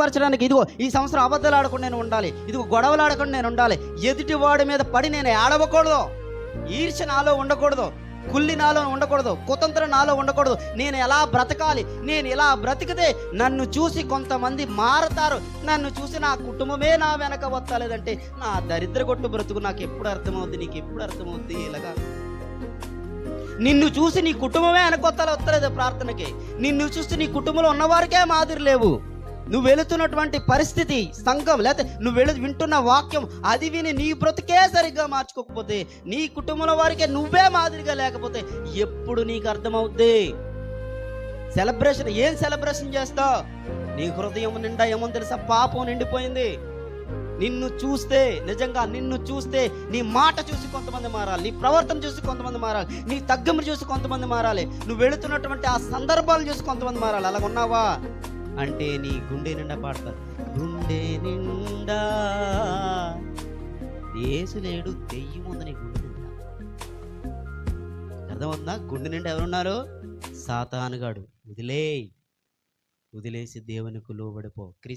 పరచడానికి ఇదిగో ఈ సంవత్సరం అబద్ధాలు ఆడకుండా నేను ఉండాలి. ఇదిగో గొడవలు ఆడకుండా నేను ఉండాలి. ఎదుటి వాడి మీద పడి నేను ఆడవకూడదు ఈర్ష్య నాలో ఉండకూడదు. కుల్లి నాలో ఉండకూడదు. కుతంత్రం నాలో ఉండకూడదు. నేను ఎలా బ్రతకాలి? నేను ఎలా బ్రతికితే నన్ను చూసి కొంతమంది మారతారు. నన్ను చూసి నా కుటుంబమే నా వెనక వస్తలేదంటే నా దరిద్ర కొట్టు బ్రతుకు నాకు ఎప్పుడు అర్థమవుద్ది? నీకు ఎప్పుడు అర్థమవుద్ది? ఇలాగా. నిన్ను చూసి నీ కుటుంబమే వెనకొత్తాలి వస్తలేదు ప్రార్థనకి. నిన్ను చూసి నీ కుటుంబంలో ఉన్నవారికే మాదిరి లేవు. నువ్వు వెళుతున్నటువంటి పరిస్థితి సంఘం లేకపోతే నువ్వు వెళు వింటున్న వాక్యం అది విని నీ బ్రతికే సరిగ్గా మార్చుకోకపోతే నీ కుటుంబంలో వారికే నువ్వే మాదిరిగా లేకపోతే ఎప్పుడు నీకు అర్థమవుద్ది? సెలబ్రేషన్ ఏం సెలబ్రేషన్ చేస్తావు నీ హృదయం నిండా ఏమో తెలుసా? పాపం నిండిపోయింది. నిన్ను చూస్తే నిజంగా నిన్ను చూస్తే నీ మాట చూసి కొంతమంది మారాలి నీ ప్రవర్తన చూసి కొంతమంది మారాలి నీ తగ్గింపు చూసి కొంతమంది మారాలి. నువ్వు వెళుతున్నటువంటి ఆ సందర్భాలు చూసి కొంతమంది మారాలి. అలా ఉన్నావా అంటే నీ గుండె నిండా పాడతారు. గుండె నిండా. ఏసు లేడు దెయ్యం ఉంది నీ గుండె నిండా. అర్థమవుతుందా? గుండె నిండా ఎవరున్నారు? సాతానుగాడు. వదిలే వదిలేసి దేవునికి లోబడిపో. క్రీస్తు